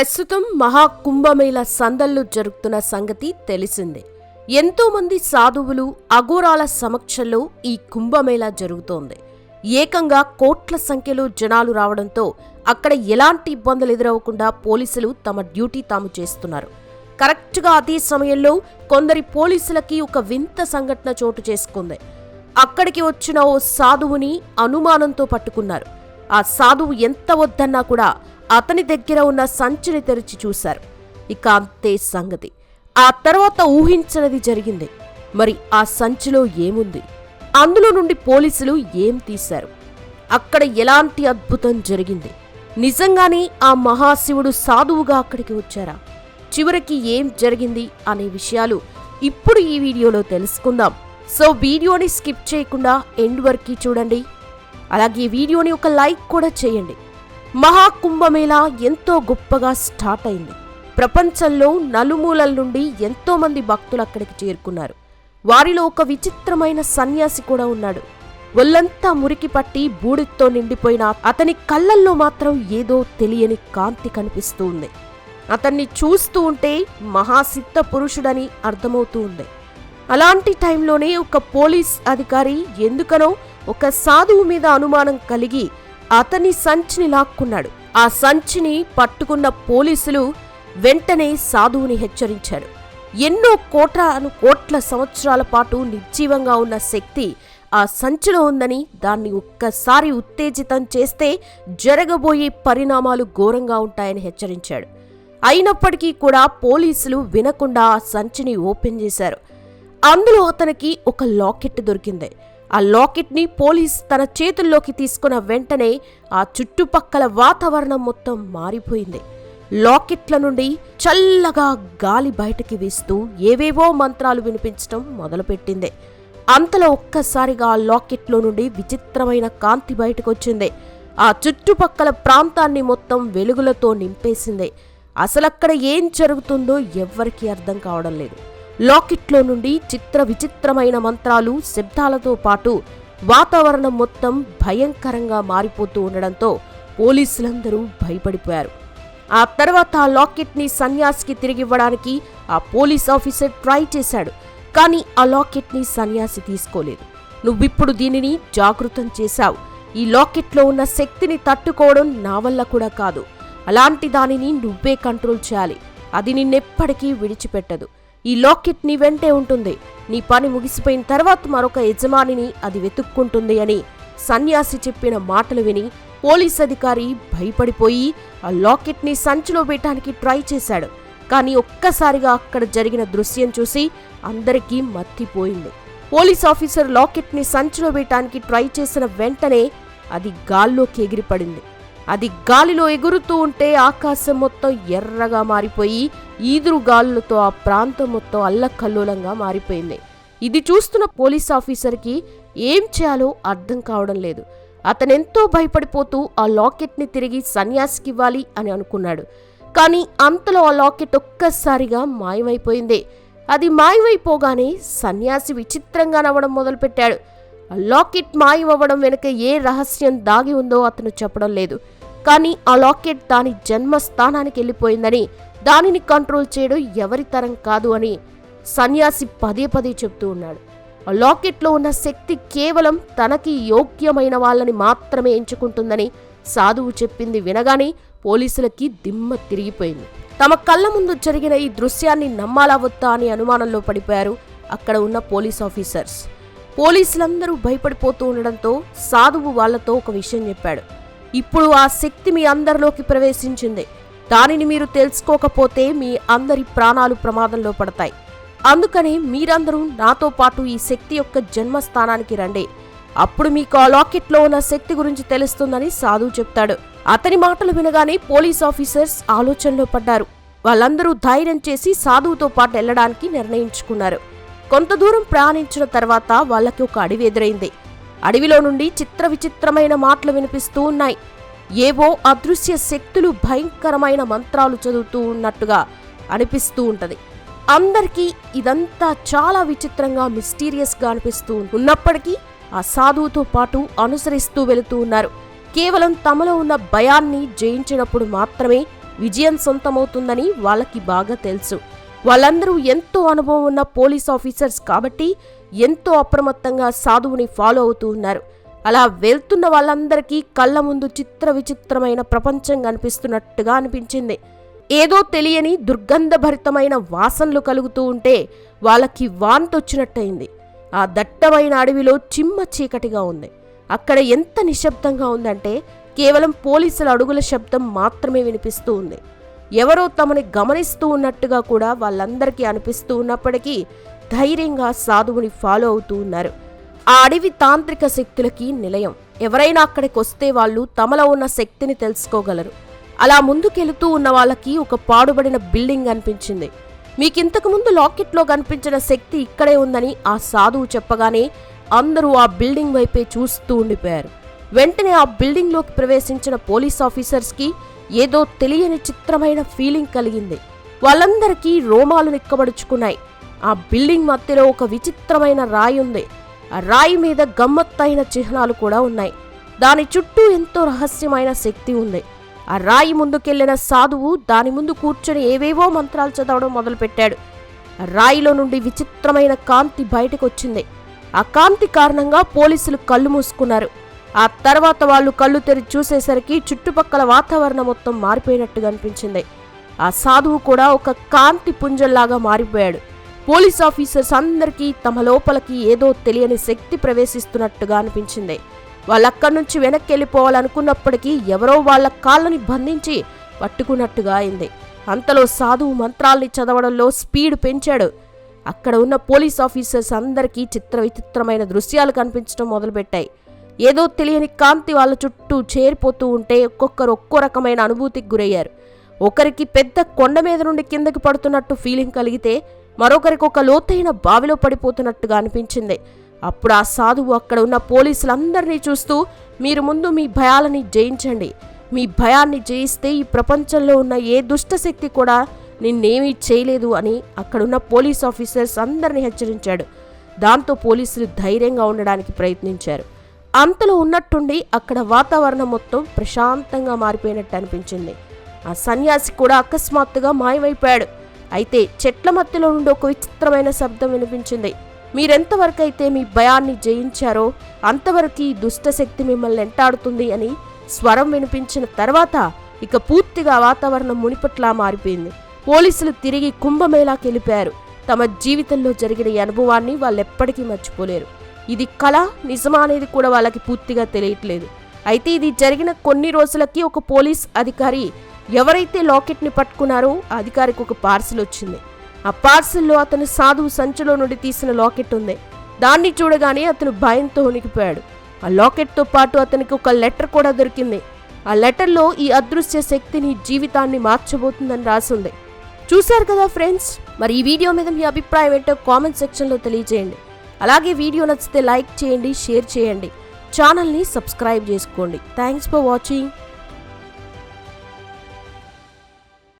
ప్రస్తుతం మహాకుంభమేళ సందళ్ళు జరుగుతున్న సంగతి తెలిసిందే. ఎంతోమంది సాధువులు అఘోరాల సమక్షంలో ఈ కుంభమేళా జరుగుతోంది. ఏకంగా కోట్ల సంఖ్యలో జనాలు రావడంతో అక్కడ ఎలాంటి ఇబ్బందులు ఎదురవ్వకుండా పోలీసులు తమ డ్యూటీ తాము చేస్తున్నారు. కరెక్ట్గా అదే సమయంలో కొందరి పోలీసులకి ఒక వింత సంఘటన చోటు చేసుకుంది. అక్కడికి వచ్చిన ఓ సాధువుని అనుమానంతో పట్టుకున్నారు. ఆ సాధువు ఎంత వద్దన్నా కూడా అతని దగ్గర ఉన్న సంచిని తెరిచి చూశారు. ఇక అంతే సంగతి. ఆ తర్వాత ఊహించనిది జరిగింది. మరి ఆ సంచిలో ఏముంది? అందులో నుండి పోలీసులు ఏం తీశారు? అక్కడ ఎలాంటి అద్భుతం జరిగింది? నిజంగానే ఆ మహాశివుడు సాధువుగా అక్కడికి వచ్చారా? చివరికి ఏం జరిగింది అనే విషయాలు ఇప్పుడు ఈ వీడియోలో తెలుసుకుందాం. సో వీడియోని స్కిప్ చేయకుండా ఎండ్ వరకు చూడండి. అలాగే ఈ వీడియోని ఒక లైక్ కూడా చేయండి. మహాకుంభమేళా ఎంతో గొప్పగా స్టార్ట్ అయింది. ప్రపంచంలో నలుమూలల నుండి ఎంతో మంది భక్తులు అక్కడికి చేరుకున్నారు. వారిలో ఒక విచిత్రమైన సన్యాసి కూడా ఉన్నాడు. ఒళ్ళంతా మురికి పట్టి బూడితో నిండిపోయిన అతని కళ్ళల్లో మాత్రం ఏదో తెలియని కాంతి కనిపిస్తూ ఉంది. అతన్ని చూస్తూ ఉంటే మహాసిద్ధ పురుషుడని అర్థమవుతూ ఉంది. అలాంటి టైంలోనే ఒక పోలీస్ అధికారి ఎందుకనో ఒక సాధువు మీద అనుమానం కలిగి అతని సంచిని లాక్కున్నాడు. ఆ సంచిని పట్టుకున్న పోలీసులు వెంటనే సాధువుని హెచ్చరించారు. ఎన్నో కోట్ల కోట్ల సంవత్సరాల పాటు నిర్జీవంగా ఉన్న శక్తి ఆ సంచిలో ఉందని దాన్ని ఒక్కసారి ఉత్తేజితం చేస్తే జరగబోయే పరిణామాలు ఘోరంగా ఉంటాయని హెచ్చరించాడు. అయినప్పటికీ కూడా పోలీసులు వినకుండా ఆ సంచిని ఓపెన్ చేశారు. అందులో అతనికి ఒక లాకెట్ దొరికింది. ఆ లాకెట్ని పోలీస్ తన చేతుల్లోకి తీసుకున్న వెంటనే ఆ చుట్టుపక్కల వాతావరణం మొత్తం మారిపోయింది. లాకెట్ల నుండి చల్లగా గాలి బయటకి వీస్తూ ఏవేవో మంత్రాలు వినిపించడం మొదలుపెట్టింది. అంతలో ఒక్కసారిగా ఆ లాకెట్లో నుండి విచిత్రమైన కాంతి బయటకొచ్చింది. ఆ చుట్టుపక్కల ప్రాంతాన్ని మొత్తం వెలుగులతో నింపేసింది. అసలక్కడ ఏం జరుగుతుందో ఎవ్వరికీ అర్థం కావడం లేదు. లాకెట్లో నుండి చిత్ర విచిత్రమైన మంత్రాలు శబ్దాలతో పాటు వాతావరణం మొత్తం భయంకరంగా మారిపోతూ ఉండడంతో పోలీసులందరూ భయపడిపోయారు. ఆ తర్వాత ఆ లాకెట్ని సన్యాసికి తిరిగివ్వడానికి ఆ పోలీస్ ఆఫీసర్ ట్రై చేశాడు కానీ ఆ లాకెట్ని సన్యాసి తీసుకోలేదు. నువ్విప్పుడు దీనిని జాగృతం చేశావు. ఈ లాకెట్లో ఉన్న శక్తిని తట్టుకోవడం నా వల్ల కూడా కాదు. అలాంటి దానిని నువ్వే కంట్రోల్ చేయాలి. అది నిన్నెప్పటికీ విడిచిపెట్టదు. ఈ లాకెట్ నీ వెంటే ఉంటుంది. నీ పని ముగిసిపోయిన తర్వాత మరొక యజమానిని అది వెతుక్కుంటుంది అని సన్యాసి చెప్పిన మాటలు విని పోలీస్ అధికారి భయపడిపోయి ఆ లాకెట్ని సంచిలో వేయటానికి ట్రై చేశాడు. కానీ ఒక్కసారిగా అక్కడ జరిగిన దృశ్యం చూసి అందరికీ మత్తిపోయింది. పోలీస్ ఆఫీసర్ లాకెట్ని సంచిలో వేయటానికి ట్రై చేసిన వెంటనే అది గాల్లోకి ఎగిరిపడింది. అది గాలిలో ఎగురుతూ ఉంటే ఆకాశం మొత్తం ఎర్రగా మారిపోయి ఈదురుగాలులతో ఆ ప్రాంతం మొత్తం అల్లకల్లోలంగా మారిపోయింది. ఇది చూస్తున్న పోలీస్ ఆఫీసర్కి ఏం చేయాలో అర్థం కావడం లేదు. అతనెంతో భయపడిపోతూ ఆ లాకెట్ని తిరిగి సన్యాసికివ్వాలి అని అనుకున్నాడు. కానీ అంతలో ఆ లాకెట్ ఒక్కసారిగా మాయమైపోయింది. అది మాయమైపోగానే సన్యాసి విచిత్రంగా నవ్వడం మొదలుపెట్టాడు. ఆ లాకెట్ మాయమవ్వడం వెనుక ఏ రహస్యం దాగి ఉందో అతను చెప్పడం లేదు. కానీ ఆ లాకెట్ దాని జన్మస్థానానికి వెళ్ళిపోయిందని దానిని కంట్రోల్ చేయడం ఎవరి తరం కాదు అని సన్యాసి పదే పదే చెప్తూ ఉన్నాడు. లాకెట్లో ఉన్న శక్తి కేవలం తనకి యోగ్యమైన వాళ్ళని మాత్రమే ఎంచుకుంటుందని సాధువు చెప్పింది వినగానే పోలీసులకి దిమ్మ తిరిగిపోయింది. తమ కళ్ళ ముందు జరిగిన ఈ దృశ్యాన్ని నమ్మాలా వద్దా అని అనుమానంలో పడిపోయారు అక్కడ ఉన్న పోలీస్ ఆఫీసర్స్. పోలీసులందరూ భయపడిపోతూ ఉండడంతో సాధువు వాళ్ళతో ఒక విషయం చెప్పాడు. ఇప్పుడు ఆ శక్తి మీ అందరిలోకి ప్రవేశించింది. దానిని మీరు తెలుసుకోకపోతే మీ అందరి ప్రాణాలు ప్రమాదంలో పడతాయి. అందుకని మీరందరూ నాతో పాటు ఈ శక్తి యొక్క జన్మస్థానానికి రండి. అప్పుడు మీకు ఆ లాకెట్లో ఉన్న శక్తి గురించి తెలుస్తుందని సాధువు చెప్తాడు. అతని మాటలు వినగానే పోలీస్ ఆఫీసర్స్ ఆలోచనలో పడ్డారు. వాళ్ళందరూ ధైర్యం చేసి సాధువుతో పాటు వెళ్ళడానికి నిర్ణయించుకున్నారు. కొంత దూరం ప్రయాణించిన తర్వాత వాళ్ళకి ఒక అడవి ఎదురైంది. అడవిలో నుండి చిత్ర విచిత్రమైన మాటలు వినిపిస్తూ ఉన్నాయి. ఏవో అదృశ్య శక్తులు భయంకరమైన మంత్రాలు చదువుతూ ఉన్నట్టుగా అనిపిస్తూ ఉంటది. అందరికీ ఇదంతా చాలా విచిత్రంగా మిస్టీరియస్గా అనిపిస్తూ ఉన్నప్పటికీ ఆ సాధువుతో పాటు అనుసరిస్తూ వెళుతూ ఉన్నారు. కేవలం తమలో ఉన్న భయాన్ని జయించినప్పుడు మాత్రమే విజయం సొంతమవుతుందని వాళ్ళకి బాగా తెలుసు. వాళ్ళందరూ ఎంతో అనుభవం ఉన్న పోలీస్ ఆఫీసర్స్ కాబట్టి ఎంతో అప్రమత్తంగా సాధువుని ఫాలో అవుతూ ఉన్నారు. అలా వెళ్తున్న వాళ్ళందరికీ కళ్ళ ముందు చిత్ర విచిత్రమైన ప్రపంచం కనిపిస్తున్నట్టుగా అనిపించింది. ఏదో తెలియని దుర్గంధభరితమైన వాసనలు కలుగుతూ ఉంటే వాళ్ళకి వాంతొచ్చినట్టయింది ఆ దట్టమైన అడవిలో చిమ్మ చీకటిగా ఉంది. అక్కడ ఎంత నిశ్శబ్దంగా ఉందంటే కేవలం పోలీసుల అడుగుల శబ్దం మాత్రమే వినిపిస్తూ ఉంది. ఎవరో తమని గమనిస్తూ ఉన్నట్టుగా కూడా వాళ్ళందరికీ అనిపిస్తూ ఉన్నప్పటికీ ధైర్యంగా సాధువుని ఫాలో అవుతూ ఉన్నారు. ఆ అడవి తాంత్రిక శక్తులకి నిలయం. ఎవరైనా అక్కడికి వస్తే వాళ్ళు తమలో ఉన్న శక్తిని తెలుసుకోగలరు. అలా ముందుకెళుతూ ఉన్న వాళ్ళకి ఒక పాడుబడిన బిల్డింగ్ కనిపించింది మీకింతకు ముందు లాకెట్లో కనిపించిన శక్తి ఇక్కడే ఉందని ఆ సాధువు చెప్పగానే అందరూ ఆ బిల్డింగ్ వైపే చూస్తూ ఉండిపోయారు. వెంటనే ఆ బిల్డింగ్లోకి ప్రవేశించిన పోలీస్ ఆఫీసర్స్కి ఏదో తెలియని చిత్రమైన ఫీలింగ్ కలిగింది. వాళ్ళందరికీ రోమాలు నిక్కబడుచుకున్నాయి. ఆ బిల్డింగ్ మధ్యలో ఒక విచిత్రమైన రాయి ఉంది. ఆ రాయి మీద గమ్మత్తైన చిహ్నాలు కూడా ఉన్నాయి. దాని చుట్టూ ఎంతో రహస్యమైన శక్తి ఉంది. ఆ రాయి ముందుకెళ్ళిన సాధువు దాని ముందు కూర్చొని ఏవేవో మంత్రాలు చదవడం మొదలుపెట్టాడు. ఆ రాయిలో నుండి విచిత్రమైన కాంతి బయటకు వచ్చింది ఆ కాంతి కారణంగా పోలీసులు కళ్ళు మూసుకున్నారు. ఆ తర్వాత వాళ్ళు కళ్ళు తెరిచి చూసేసరికి చుట్టుపక్కల వాతావరణం మొత్తం మారిపోయినట్టుగా అనిపించింది. ఆ సాధువు కూడా ఒక కాంతి పుంజల్లాగా మారిపోయాడు. పోలీస్ ఆఫీసర్స్ అందరికీ తమ లోపలికి ఏదో తెలియని శక్తి ప్రవేశిస్తున్నట్టుగా అనిపించింది. వాళ్ళక్కడి నుంచి వెనక్కి వెళ్ళిపోవాలనుకున్నప్పటికీ ఎవరో వాళ్ళ కాళ్ళని బంధించి పట్టుకున్నట్టుగా అయింది. అంతలో సాధువు మంత్రాల్ని చదవడంలో స్పీడ్ పెంచాడు. అక్కడ ఉన్న పోలీస్ ఆఫీసర్స్ అందరికీ చిత్ర విచిత్రమైన దృశ్యాలు కనిపించడం మొదలుపెట్టాయి. ఏదో తెలియని కాంతి వాళ్ళ చుట్టూ చేరిపోతూ ఉంటే ఒక్కొక్కరు ఒక్కో రకమైన అనుభూతికి గురయ్యారు. ఒకరికి పెద్ద కొండ మీద నుండి కిందకి పడుతున్నట్టు ఫీలింగ్ కలిగితే మరొకరికి ఒక లోతైన బావిలో పడిపోతున్నట్టుగా అనిపించింది. అప్పుడు ఆ సాధువు అక్కడ ఉన్న పోలీసులందరినీ చూస్తూ మీరు ముందు మీ భయాలని జయించండి. మీ భయాన్ని జయిస్తే ఈ ప్రపంచంలో ఉన్న ఏ దుష్టశక్తి కూడా నిన్నేమీ చేయలేదు అని అక్కడున్న పోలీస్ ఆఫీసర్స్ అందరినీ హెచ్చరించాడు. దాంతో పోలీసులు ధైర్యంగా ఉండడానికి ప్రయత్నించారు. అంతలో ఉన్నట్టుండి అక్కడ వాతావరణం మొత్తం ప్రశాంతంగా మారిపోయినట్టు అనిపించింది. ఆ సన్యాసి కూడా అకస్మాత్తుగా మాయమైపోయాడు. అయితే చెట్ల మధ్యలో నుండి ఒక విచిత్రమైన శబ్దం వినిపించింది. మీరెంతవరకైతే మీ భయాన్ని జయించారో అంతవరకు ఈ దుష్టశక్తి మిమ్మల్ని ఎంటాడుతుంది అని స్వరం వినిపించిన తర్వాత ఇక పూర్తిగా వాతావరణం మునిపట్లా మారిపోయింది. పోలీసులు తిరిగి కుంభమేళాకి వెళ్ళిపోయారు. తమ జీవితంలో జరిగిన ఈ అనుభవాన్ని వాళ్ళెప్పటికీ మర్చిపోలేరు. ఇది కళ నిజమా అనేది కూడా వాళ్ళకి పూర్తిగా తెలియట్లేదు. అయితే ఇది జరిగిన కొన్ని రోజులకి ఒక పోలీస్ అధికారి ఎవరైతే లాకెట్ని పట్టుకున్నారో అధికారికి ఒక పార్సిల్ వచ్చింది. ఆ పార్సిల్లో అతను సాధువు సంచిలో నుండి తీసిన లాకెట్ ఉంది. దాన్ని చూడగానే అతను భయంతో ఉనికిపోయాడు ఆ లాకెట్తో పాటు అతనికి ఒక లెటర్ కూడా దొరికింది. ఆ లెటర్లో ఈ అదృశ్య శక్తి నీ జీవితాన్ని మార్చబోతుందని రాసింది. చూశారు కదా ఫ్రెండ్స్? మరి ఈ వీడియో మీద మీ అభిప్రాయం ఏంటో కామెంట్ సెక్షన్లో తెలియజేయండి. అలాగే వీడియో నచ్చితే లైక్ చేయండి షేర్ చేయండి. ఛానల్ని సబ్స్క్రైబ్ చేసుకోండి. Thanks for watching.